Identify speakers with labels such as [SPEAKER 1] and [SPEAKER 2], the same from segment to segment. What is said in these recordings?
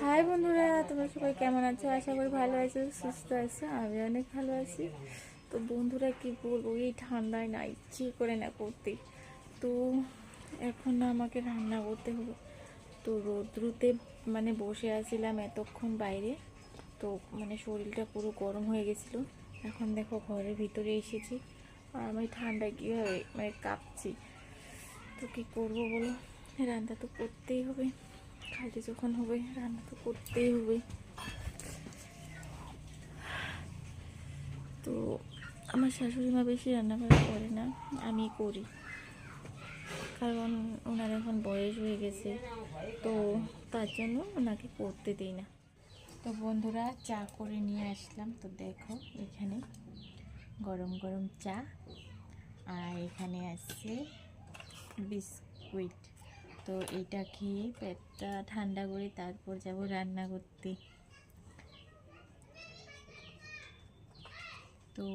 [SPEAKER 1] High বন্ধুরা, তোমরা সবাই কেমন আছো? আশা করি ভালো আছো, সুস্থ আছো, আমি অনেক ভালো আছি। তো বন্ধুরা, কি বলব, এই ঠান্ডায় না, ইচ্ছে করে না করতে। তো এখন না আমাকে রান্না করতে হবে। তো রোদ্রুতে মানে বসে আছিলাম এতক্ষণ বাইরে। তো মানে শরীরটা পুরো গরম হয়ে গেছিল। এখন দেখো ঘরের ভিতরে এসেছি। আর আমি ঠান্ডায় কীভাবে মানে কাঁপছি। তো কী করব বলো? রান্না তো করতেই হবে। খাইতে যখন হবে, রান্না তো করতেই হবে। তো আমার শাশুড়ি মা বেশি রান্নাবাড়া করে না, আমি করি। কারণ ওনার এখন বয়স হয়ে গেছে, তো তার জন্য ওনাকে করতে দিই না। তো বন্ধুরা, চা করে নিয়ে আসলাম। তো দেখো, এখানে গরম গরম চা, আর এখানে আছে বিস্কুট। তো এটা খেয়ে পেটটা ঠান্ডা করে তারপর যাব রান্না করতে। তো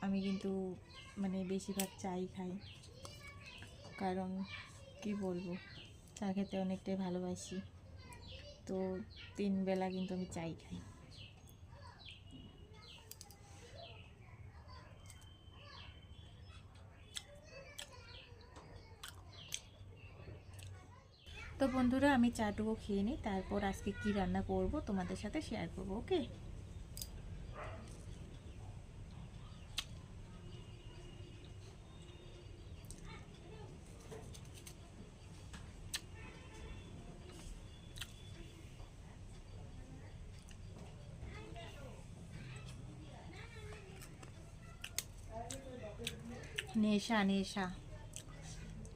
[SPEAKER 1] আমি কিন্তু মানে বেশিরভাগ চাই খাই। কারণ কি বলব, চা খেতে অনেকটাই ভালোবাসি। তো তিন বেলা কিন্তু আমি চাই খাই। তো বন্ধুরা, আমি চাটুকু খেয়ে নিই, তারপর আজকে কি রান্না করব তোমাদের সাথে শেয়ার করব ওকে নেশা নেশা।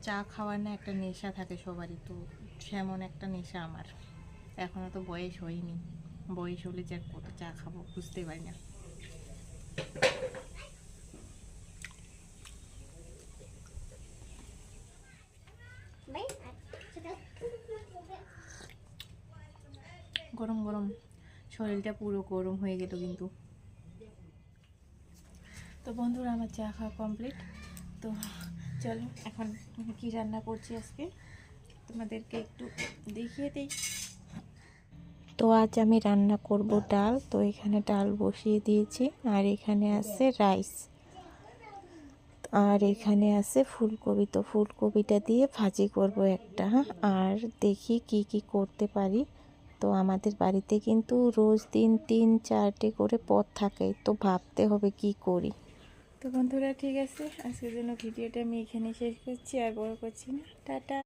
[SPEAKER 1] চা খাওয়ার না একটা নেশা থাকে সবারই, তো সেমন একটা নেশা আমার। এখনও তো বয়স হয়নি। বয়স হলে যে কত চা খাব বুঝতে পারি না। গরম গরম, শরীরটা পুরো গরম হয়ে গেল কিন্তু। তো বন্ধুরা, আমার চা খাওয়া কমপ্লিট চলো, এখন কী রান্না করছি আজকে? তোমাদেরকে একটু দেখিয়ে দিই। তো আজ আমি রান্না করব ডাল, তো এখানে ডাল বসিয়ে দিয়েছি, আর এখানে আছে রাইস। আর এখানে আছে ফুলকপি, তো ফুলকপিটা দিয়ে ভাজি করব একটা হ্যাঁ? আর দেখি কি কি করতে পারি। তো আমাদের বাড়িতে কিন্তু রোজ দিন তিন চারটে করে পথ থাকে, তো ভাবতে হবে কি করি। তো বন্ধুরা ঠিক আছে, আজকের জন্য ভিডিওটা আমি এখানে শেষ করছি, আর বড় করছি না। টাটা।